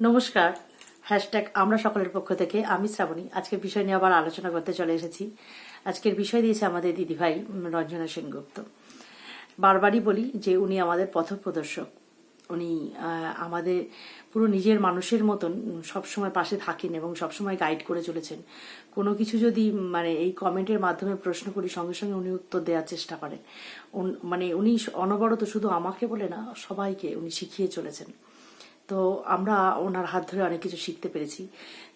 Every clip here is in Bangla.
নমস্কার। হ্যাশট্যাগ আমরা সকলের পক্ষ থেকে আমি শ্রাবণী। আজকের বিষয় নিয়ে আবার আলোচনা করতে চলে এসেছি। আজকের বিষয় দিয়েছে আমাদের দিদিভাই রঞ্জনা সেনগুপ্ত। বারবারই বলি যে উনি আমাদের পথপ্রদর্শক উনি আহ, আমাদের পুরো নিজের মানুষের মতন সবসময় পাশে থাকেন এবং সবসময় গাইড করে চলেছেন। কোনো কিছু যদি মানে এই কমেন্টের মাধ্যমে প্রশ্ন করি সঙ্গে সঙ্গে উনি উত্তর দেওয়ার চেষ্টা করেন। উন- মানে উনি অনবরত শুধু আমাকে বলে না সবাইকে উনি শিখিয়ে চলেছেন। তো আমরা ওনার হাত ধরে অনেক কিছু শিখতে পেরেছি।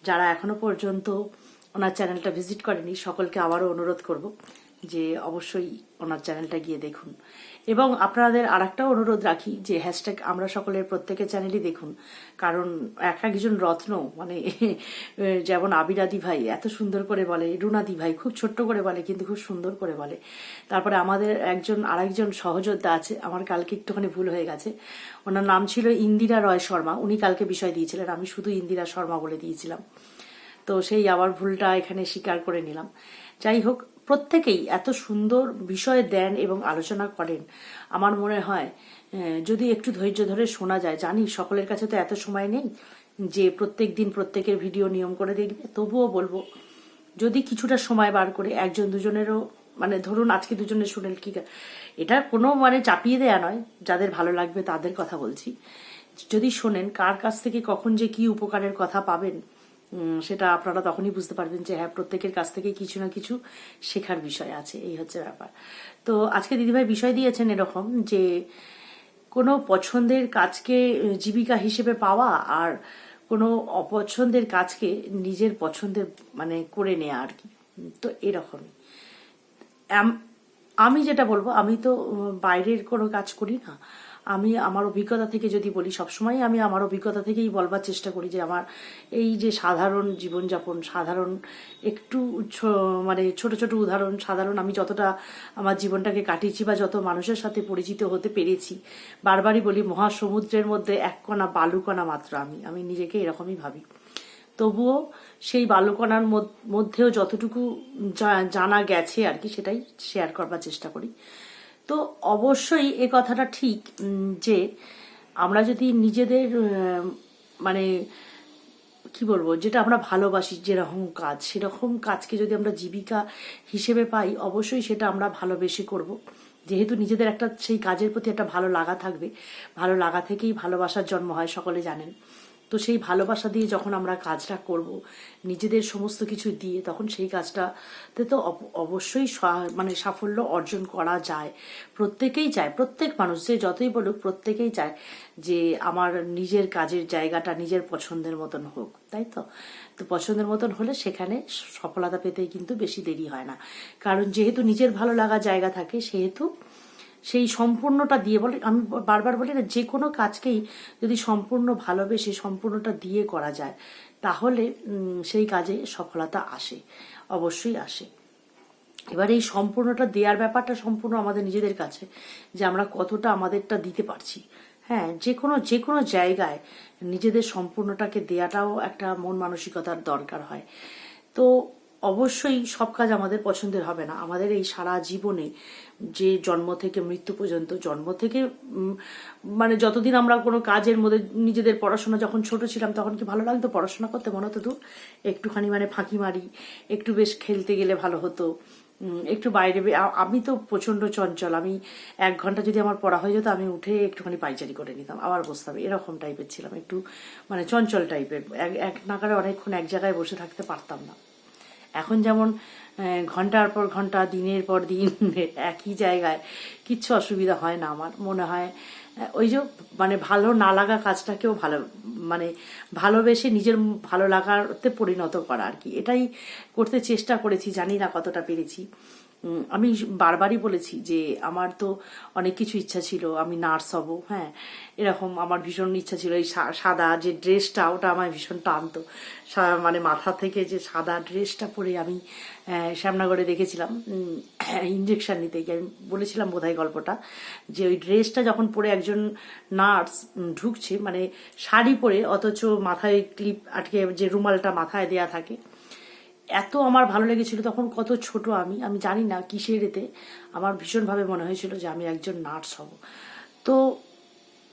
যারা এখনও পর্যন্ত ওনার চ্যানেলটা ভিজিট করেনি, সকলকে আবারও অনুরোধ করব। যে অবশ্যই ওনার চ্যানেলটা গিয়ে দেখুন। এবং আপনাদের আর একটা অনুরোধ রাখি যে হ্যাশট্যাগ আমরা সকলের প্রত্যেকের চ্যানেলই দেখুন। কারণ এক একজন রত্ন মানে যেমন আবিরাদি ভাই, এত সুন্দর করে বলে রুনাদি ভাই, খুব ছোট্ট করে বলে, কিন্তু খুব সুন্দর করে বলে। তারপরে আমাদের একজন, আরেকজন সহযোদ্ধা আছে, আমার কালকে একটুখানি ভুল হয়ে গেছে। ওনার নাম ছিল ইন্দিরা রয় শর্মা, উনি কালকে বিষয় দিয়েছিলেন, আমি শুধু ইন্দিরা শর্মা বলে দিয়েছিলাম। তো সেই আবার ভুলটা এখানে স্বীকার করে নিলাম। যাই হোক প্রত্যেকেই এত সুন্দর বিষয় দেন এবং আলোচনা করেন। আমার মনে হয় যদি একটু ধৈর্য ধরে শোনা যায়, জানি সকলের কাছে তো এত সময় নেই যে প্রত্যেক দিন প্রত্যেকের ভিডিও নিয়ম করে দেখবে তবুও বলব, যদি কিছুটা সময় বার করে একজন দুজনেরও মানে ধরুন আজকে দুজনে শুনেন কি, এটা কোনো মানে চাপিয়ে দেয়া নয়, যাদের ভালো লাগবে তাদের কথা বলছি। যদি শোনেন কার কাছ থেকে কখন যে কি উপকারের কথা পাবেন সেটা আপনারা তখনই বুঝতে পারবেন যে হ্যাঁ প্রত্যেকের কাছ থেকে কিছু না কিছু শেখার বিষয় আছে, এই হচ্ছে ব্যাপার। তো আজকে দিদিভাই বিষয় দিয়েছেন এরকম যে কোনো পছন্দের কাজকে জীবিকা হিসেবে পাওয়া আর কোনো অপছন্দের কাজকে নিজের পছন্দের মানে করে নেওয়া আর কি। তো এরকমই। আমি যেটা বলব, আমি তো বাইরের কোনো কাজ করি না। আমি আমার অভিজ্ঞতা থেকে যদি বলি সবসময় আমি আমার অভিজ্ঞতা থেকেই বলবার চেষ্টা করি যে আমার এই যে সাধারণ জীবনযাপন, সাধারণ একটু মানে ছোট ছোট উদাহরণ, সাধারণ আমি যতটা আমার জীবনটাকে কাটিয়েছি বা যত মানুষের সাথে পরিচিত হতে পেরেছি, বারবারই বলি মহাসমুদ্রের মধ্যে এক কণা বালুকণা মাত্র আমি আমি নিজেকে এরকমই ভাবি। তবুও সেই বালুকণার মধ্যেও যতটুকু জানা গেছে আর কি, সেটাই শেয়ার করবার চেষ্টা করি। তো অবশ্যই এ কথাটা ঠিক যে আমরা যদি নিজেদের মানে কি বলব, যেটা আমরা ভালোবাসি, যেরকম কাজ, সেরকম কাজকে যদি আমরা জীবিকা হিসেবে পাই, অবশ্যই সেটা আমরা ভালোবেসে করব। যেহেতু নিজেদের একটা, সেই কাজের প্রতি একটা ভালো লাগা থাকবে, ভালো লাগা থেকেই ভালোবাসার জন্ম হয়, সকলে জানেন। তো সেই ভালোবাসা দিয়ে যখন আমরা কাজটা করব, নিজেদের সমস্ত কিছু দিয়ে, তখন সেই কাজটাতে তো অবশ্যই মানে সাফল্য অর্জন করা যায়। প্রত্যেকেই চায়, প্রত্যেক মানুষ যে যতই বলুক, প্রত্যেকেই চায় যে আমার নিজের কাজের জায়গাটা নিজের পছন্দের মতন হোক, তাই তো? তো পছন্দের মতন হলে সেখানে সফলতা পেতে কিন্তু বেশি দেরি হয় না। কারণ যেহেতু নিজের ভালো লাগা জায়গা থাকে, সেহেতু সেই সম্পূর্ণটা দিয়ে বলে, আমি বারবার বলি না, যে কোনো কাজকেই যদি সম্পূর্ণ ভালোবেসে সম্পূর্ণটা দিয়ে করা যায়, তাহলে সেই কাজে সফলতা আসে, অবশ্যই আসে। এবার এই সম্পূর্ণটা দেওয়ার ব্যাপারটা সম্পূর্ণ আমাদের নিজেদের কাছে, যে আমরা কতটা আমাদেরটা দিতে পারছি। হ্যাঁ যে কোনো যে কোনো জায়গায় নিজেদের সম্পূর্ণটাকে দেওয়াটাও একটা মন মানসিকতার দরকার হয়। তো অবশ্যই সব কাজ আমাদের পছন্দের হবে না। আমাদের এই সারা জীবনে যে জন্ম থেকে মৃত্যু পর্যন্ত, জন্ম থেকে মানে যতদিন আমরা কোনো কাজের মধ্যে নিজেদের পড়াশোনা যখন ছোট ছিলাম, তখন কি ভালো লাগতো? পড়াশোনা করতে মনে হতো একটুখানি মানে ফাঁকি মারি, একটু বেশ খেলতে গেলে ভালো হতো একটু বাইরে আমি তো প্রচণ্ড চঞ্চল। আমি এক ঘণ্টা যদি আমার পড়া হয়ে যেত, আমি উঠে একটুখানি পাইচারি করে নিতাম। আবার বসতাম, এরকম টাইপের ছিলাম। একটু মানে চঞ্চল টাইপের এক এক নাগারে অনেকক্ষণ এক জায়গায় বসে থাকতে পারতাম না। এখন যেমন ঘণ্টার পর ঘণ্টা, দিনের পর দিন একই জায়গায়, কিচ্ছু অসুবিধা হয় না আমার মনে হয়। ওই যে মানে ভালো না লাগা কাজটাকেও ভালো মানে ভালোবেসে নিজের ভালো লাগাতে পরিণত করা আর কি। এটাই করতে চেষ্টা করেছি, জানি না কতটা পেরেছি। আমি বারবারই বলেছি যে আমার তো অনেক কিছু ইচ্ছা ছিল, আমি নার্স হব হ্যাঁ। এরকম আমার ভীষণ ইচ্ছা ছিল, এই সাদা যে ড্রেসটা, ওটা আমার ভীষণ টানতো। মানে মাথা থেকে যে সাদা ড্রেসটা পরে আমি শ্যামনগরে দেখেছিলাম ইঞ্জেকশন নিতে গিয়ে। আমি বলেছিলাম বোধহয় গল্পটা, যে ওই ড্রেসটা যখন পরে একজন নার্স ঢুকছে মানে শাড়ি পরে, অথচ মাথায় ক্লিপ আটকে যে রুমালটা মাথায় দেয়া থাকে এত আমার ভালো লেগেছিল, তখন কত ছোট আমি আমি জানি না কিসের এতে। আমার ভীষণভাবে মনে হয়েছিল যে আমি একজন নার্স হব। তো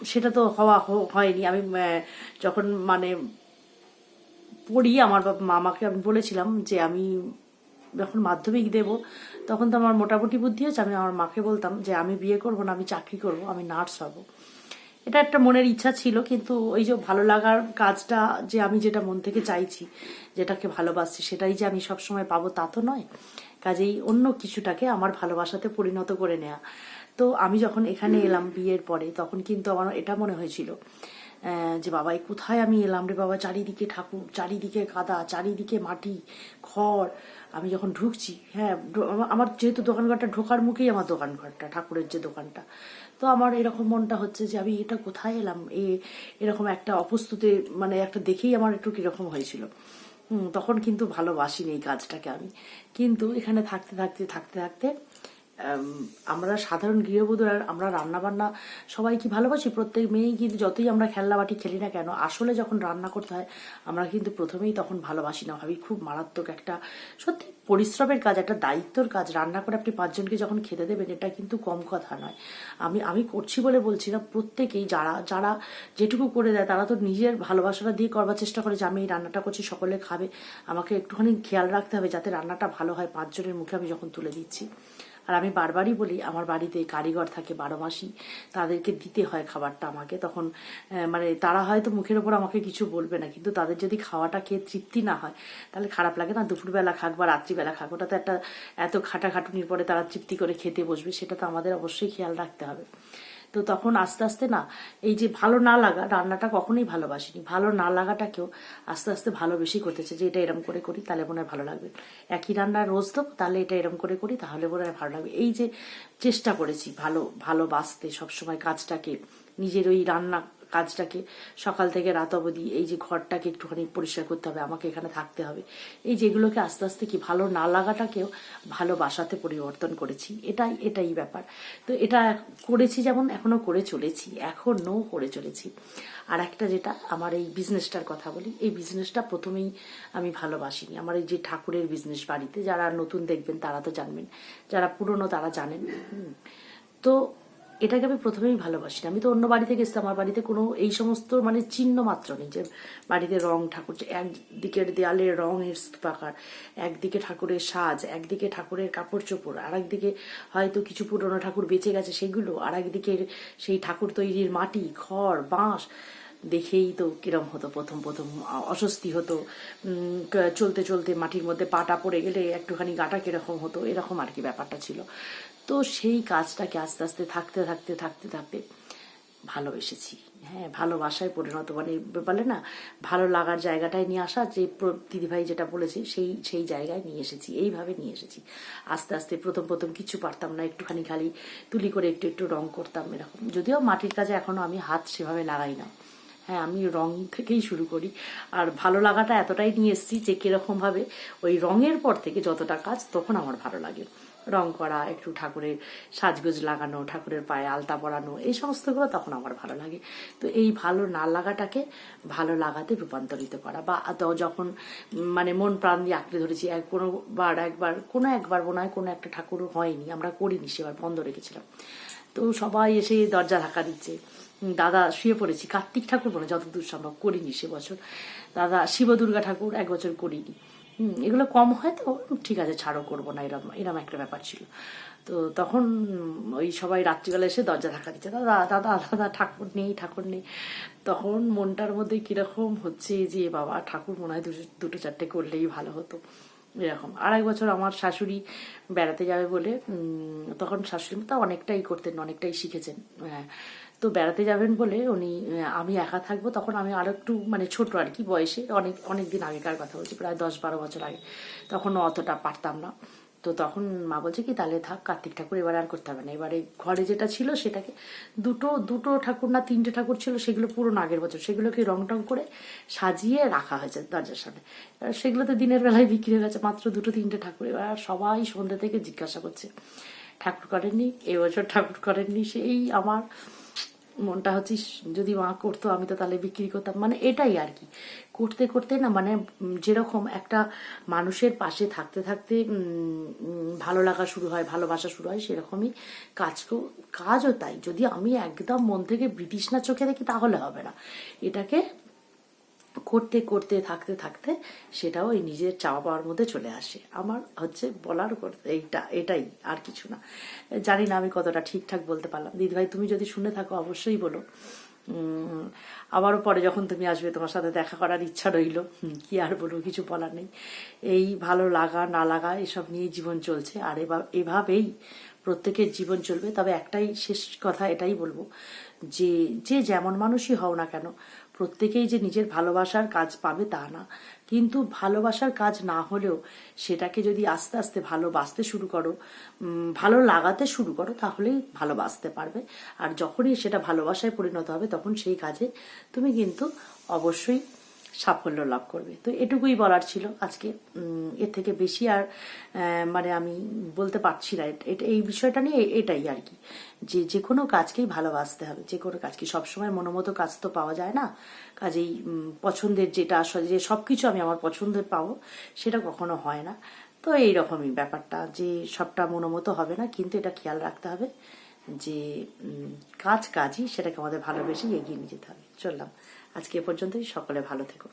সেটা তো হওয়া হয়নি। আমি যখন মানে পড়ি, আমার মামাকে আমি বলেছিলাম যে আমি যখন মাধ্যমিক দেব, তখন তো আমার মোটামুটি বুদ্ধি হয়েছে আমি আমার মাকে বলতাম যে আমি বিয়ে করব না, আমি চাকরি করব, আমি নার্স হব। এটা একটা মনের ইচ্ছা ছিল কিন্তু ওই যে ভালো লাগার কাজটা যে আমি যেটা মন থেকে চাইছি যেটাকে ভালোবাসছি সেটাই যে আমি সবসময় পাবো তা তো নয়। কাজেই অন্য কিছুটাকে আমার ভালোবাসাতে পরিণত করে নেয়া। তো আমি যখন এখানে এলাম বিয়ের পরে তখন কিন্তু আমার এটা মনে হয়েছিল যে বাবা কোথায় আমি এলাম রে বাবা? চারিদিকে ঠাকুর, চারিদিকে কাদা চারিদিকে মাটি, খড়। আমি যখন ঢুকছি হ্যাঁ আমার যেহেতু দোকানঘরটা, ঢোকার মুখেই আমার দোকানঘরটা, ঠাকুরের যে দোকানটা। তো আমার এরকম মনটা হচ্ছে যে আমি এটা কোথায় এলাম? এ, এরকম একটা অপস্তুতে মানে একটা দেখেই আমার একটু কীরকম হয়েছিল। তখন কিন্তু ভালোবাসিনি এই কাজটাকে আমি। কিন্তু এখানে থাকতে থাকতে থাকতে থাকতে আমরা সাধারণ গৃহবধূরা, আমরা রান্না বান্না সবাই কি ভালোবাসি? প্রত্যেক মেয়েই কিন্তু যতই আমরা খেলনা বাটি খেলি না কেন, আসলে যখন রান্না করতে হয়, আমরা কিন্তু প্রথমেই তখন ভালোবাসি না। ভাবি খুব মারাত্মক একটা, সত্যি পরিশ্রমের কাজ, একটা দায়িত্বর কাজ। রান্না করে আপনি পাঁচজনকে যখন খেতে দেবেন, এটা কিন্তু কম কথা নয়। আমি আমি করছি বলে বলছি না, প্রত্যেকেই যারা যারা যেটুকু করে দেয়, তারা তো নিজের ভালোবাসাটা দিয়ে করবার চেষ্টা করে যে আমি এই রান্নাটা করছি, সকলে খাবে। আমাকে একটুখানি খেয়াল রাখতে হবে যাতে রান্নাটা ভালো হয়। পাঁচজনের মুখে আমি যখন তুলে দিচ্ছি। আর আমি বারবারই বলি, আমার বাড়িতে কারিগর থাকে বারো মাসই তাদেরকে দিতে হয় খাবারটা আমাকে। তখন মানে তারা হয়তো মুখের ওপর আমাকে কিছু বলবে না, কিন্তু তাদের যদি খাওয়াটা খেয়ে তৃপ্তি না হয়, তাহলে খারাপ লাগে না। দুপুরবেলা খাক বা রাত্রিবেলা খাক, ওটা তো একটা এত খাটাখাটুনির পরে তারা তৃপ্তি করে খেতে বসবে, সেটা তো আমাদের অবশ্যই খেয়াল রাখতে হবে। তো তখন আস্তে আস্তে না, এই যে ভালো না লাগা, রান্নাটা কখনোই ভালোবাসিনি। ভালো না লাগাটাকেও আস্তে আস্তে ভালোবেসেই করতেছে যে এটা এরম করে করি, তাহলে মনে হয় ভালো লাগবে। একই রান্না রোজ দেবো তাহলে এটা এরম করে করি, তাহলে মনে হয় ভালো লাগবে। এই যে চেষ্টা করেছি ভালো, ভালোবাসতে সবসময় কাজটাকে, নিজের ওই রান্না কাজটাকে সকাল থেকে রাত অবধি এই যে ঘরটাকে একটুখানি পরিষ্কার করতে হবে, আমাকে এখানে থাকতে হবে। এই যেগুলোকে আস্তে আস্তে কি ভালো না লাগাটাকেও ভালোবাসাতে পরিবর্তন করেছি। এটাই এটাই ব্যাপার। তো এটা করেছি যেমন এখনও করে চলেছি এখনও করে চলেছি। আর একটা যেটা আমার এই বিজনেসটার কথা বলি, এই বিজনেসটা প্রথমেই আমি ভালোবাসিনি। আমার এই যে ঠাকুরের বিজনেস বাড়িতে, যারা নতুন দেখবেন তারা তো জানবেন, যারা পুরনো তারা জানেন। তো এটাকে আমি প্রথমেই ভালোবাসি না। আমি তো অন্য বাড়ি থেকে এসেছি, আমার বাড়িতে কোনো এই সমস্ত মানে চিহ্ন মাত্র নেই যে বাড়িতে রং, ঠাকুর একদিকের দেয়ালে রঙের স্তূপাকার, একদিকে ঠাকুরের সাজ, একদিকে ঠাকুরের কাপড় চোপড় আর একদিকে হয়তো কিছু পুরনো ঠাকুর বেঁচে গেছে সেগুলো আর একদিকে সেই ঠাকুর তৈরির মাটি, খড়, বাঁশ দেখেই তো কিরম হতো প্রথম প্রথম অস্বস্তি হতো চলতে চলতে মাটির মধ্যে পাটা পড়ে গেলে একটুখানি গাটা কীরকম হতো, এরকম আর কি ব্যাপারটা ছিল তো সেই কাজটাকে আস্তে আস্তে থাকতে থাকতে থাকতে থাকতে ভালোবেসেছি। হ্যাঁ ভালোবাসায় পরিণত মানে বলে না ভালো লাগার জায়গাটায় নিয়ে আসা, যে দিদিভাই যেটা বলেছে সেই সেই জায়গায় নিয়ে এসেছি, এইভাবে নিয়ে এসেছি। আস্তে আস্তে প্রথম প্রথম কিছু পারতাম না, একটুখানি খালি তুলি করে একটু একটু রং করতাম এরকম। যদিও মাটির কাজে এখনও আমি হাত সেভাবে লাগাই না। হ্যাঁ আমি রং থেকেই শুরু করি। আর ভালো লাগাটা এতটাই নিয়ে এসেছি যে কীরকমভাবে ওই রঙের পর থেকে যতটা কাজ তখন আমার ভালো লাগে। রং করা, একটু ঠাকুরের সাজগোজ লাগানো, ঠাকুরের পায়ে আলতা পরানো, এই সমস্তগুলো তখন আমার ভালো লাগে। তো এই ভালো না লাগাটাকে ভালো লাগাতে রূপান্তরিত করা বা তো যখন মানে মন প্রাণ দিয়ে আঁকড়ে ধরেছি, এক কোনো বার একবার, কোনো একবার মনে হয় কোনো একটা ঠাকুর হয়নি, আমরা করিনি, সেবার বন্ধ রেখেছিলাম। তো সবাই এসে দরজা ধাক্কা দিচ্ছে। দাদা শুয়ে পড়েছি, কার্তিক ঠাকুর বলে যতদূর সম্ভব করিনি সে বছর। দাদা শিব দুর্গা ঠাকুর এক বছর করিনি। হুম, এগুলো কম হয় তো ঠিক আছে ছাড়ো করব না এরম এরম একটা ব্যাপার ছিল। তো তখন ওই সবাই রাত্রিবেলা এসে দরজা ধাক্কা দিচ্ছে দাদা দাদা দাদা ঠাকুর নেই ঠাকুর নেই। তখন মনটার মধ্যে কীরকম হচ্ছে যে বাবা ঠাকুর মনে হয় দুটো চারটে করলেই ভালো হতো। এরকম। আর এক বছর আমার শাশুড়ি বেড়াতে যাবে বলে তখন শাশুড়ি তা অনেকটাই করতেন, অনেকটাই শিখেছেন। হ্যাঁ তো বেড়াতে যাবেন বলে উনি আমি একা থাকব, তখন আমি আরও একটু মানে ছোট আর কি বয়সে, অনেক অনেক দিন আগেকার কথা বলছি, প্রায় দশ বারো বছর আগে। তখন অতটা পারতাম না। তো তখন মা বলছে কি, তাহলে থাক, কার্তিক ঠাকুর এবার আর করতে হবে না। এবারে ঘরে যেটা ছিল সেটাকে দুটো দুটো ঠাকুর না, তিনটে ঠাকুর ছিল, সেগুলো পুরনো আগের বছর, সেগুলোকে রং টং করে সাজিয়ে রাখা হয়েছে দরজার সামনে। সেগুলো তো দিনের বেলায় বিক্রি হয়ে গেছে মাত্র দুটো, তিনটে ঠাকুর। এবার সবাই সন্ধ্যে থেকে জিজ্ঞাসা করছে, ঠাকুর করেননি? এবছর ঠাকুর করেননি? সেই আমার মনটা হচ্ছে যদি মা করতো, আমি তো তাহলে বিক্রি করতাম। মানে এটাই আর কি। করতে করতে না মানে যেরকম একটা মানুষের পাশে থাকতে থাকতে ভালো লাগা শুরু হয়, ভালোবাসা শুরু হয়, সেরকমই কাজকেও কাজও তাই। যদি আমি একদম মন থেকে ব্রিটিশ না চোখে দেখি, তাহলে হবে না। এটাকে করতে করতে থাকতে থাকতে সেটাও এই নিজের চাওয়া পাওয়ার মধ্যে চলে আসে। আমার হচ্ছে বলার এইটা, এটাই, আর কিছু না। জানি না আমি কতটা ঠিকঠাক বলতে পারলাম। দিদিভাই, তুমি যদি শুনে থাকো, অবশ্যই বলো। আবারও পরে যখন তুমি আসবে তোমার সাথে দেখা করার ইচ্ছা রইল। কি আর বলব কিছু বলার নেই। এই ভালো লাগা না লাগা এসব নিয়ে জীবন চলছে। আর এভাবেই প্রত্যেকের জীবন চলবে। তবে একটাই শেষ কথা এটাই বলব যে যে যেমন মানুষই হও না কেন প্রত্যেকেই যে নিজের ভালোবাসার কাজ পাবে তা না। কিন্তু ভালোবাসার কাজ না হলেও সেটাকে যদি আস্তে আস্তে ভালোবাসতে শুরু করো ভালো লাগাতে শুরু করো, তাহলেই ভালোবাসতে পারবে। আর যখনই সেটা ভালোবাসায় পরিণত হবে, তখন সেই কাজে তুমি কিন্তু অবশ্যই সাফল্য লাভ করবে। তো এটুকুই বলার ছিল আজকে। এর থেকে বেশি আর মানে আমি বলতে পারছি না। এট- এই বিষয়টা নিয়ে এটাই আর কি। যে যে কোনো কাজকেই ভালোবাসতে হবে। যে কোনো কাজকে সবসময় মনোমতো কাজ তো পাওয়া যায় না? কাজেই পছন্দের যেটা আসলে যে সব কিছু আমি আমার পছন্দের পাবো, সেটা কখনো হয় না। তো এইরকমই ব্যাপারটা, যে সবটা মনোমতো হবে না, কিন্তু এটা খেয়াল রাখতে হবে যে কাজ কাজই সেটাকে আমাদের ভালোবেসেই এগিয়ে নিয়ে যেতে হবে। চললাম। আজকে এ পর্যন্তই সকলে ভালো থেকো।